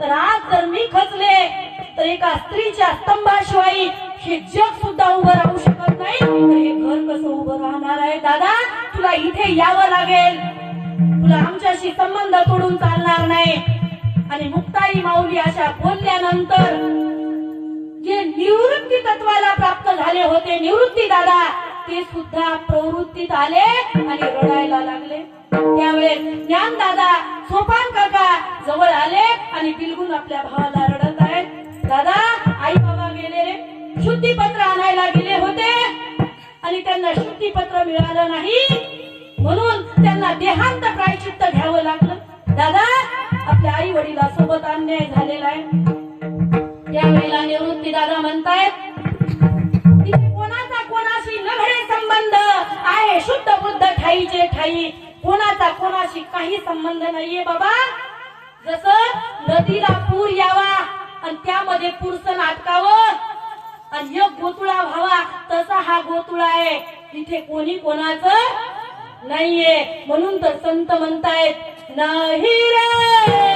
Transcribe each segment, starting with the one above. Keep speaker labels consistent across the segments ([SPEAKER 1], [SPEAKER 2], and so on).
[SPEAKER 1] तर आज जर मी खचले तर एका स्त्रीच्या स्तंभाशिवाय हे जग सुद्धा उभं राहू शकत नाही. तर हे घर कसं उभं राहणार आहे? दादा तुला इथे यावं लागेल. तुला आमच्याशी संबंध तोडून चालणार नाही. आणि मुक्ताई माऊली अशा बोलल्यानंतर जे निवृत्ती तत्वाला प्राप्त झाले होते निवृत्ती दादा ते सुद्धा प्रवृत्तीत आले आणि रडायला लागले. त्यावेळेस ज्ञान दादा सोपान काका जवळ आले आणि बिलगुल आपल्या भावाला रडत आहेत. दादा आई बाबा गेले. रे शुद्धीपत्र आणायला गेले होते आणि त्यांना शुद्धीपत्र मिळालं नाही. म्हणून त्यांना देहांत प्रायचित्त घ्यावं लागलं. दादा आपल्या आई वडिला सोबत अन्याय झालेला आहे. त्यावेळेला निवृत्ती दादा म्हणतायत कोणाचा कोणाशी नघडे संबंध आहे? शुद्ध बुद्ध ठाईचे ठाई. कोणाचा कोणाशी काही संबंध नाहीये बाबा. जसं नदीला पूर यावा आणि त्यामध्ये पुरसन अटकावं आणि एक गोतुळा व्हावा तसा हा गोतुळा आहे. इथे कोणी कोणाचं नाहीये. म्हणून तर संत म्हणतायत नाही रे!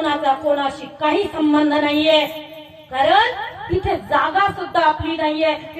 [SPEAKER 1] कोणाचा कोणाशी काही संबंध नाहीये. कारण तिथे जागा सुद्धा आपली नाहीये.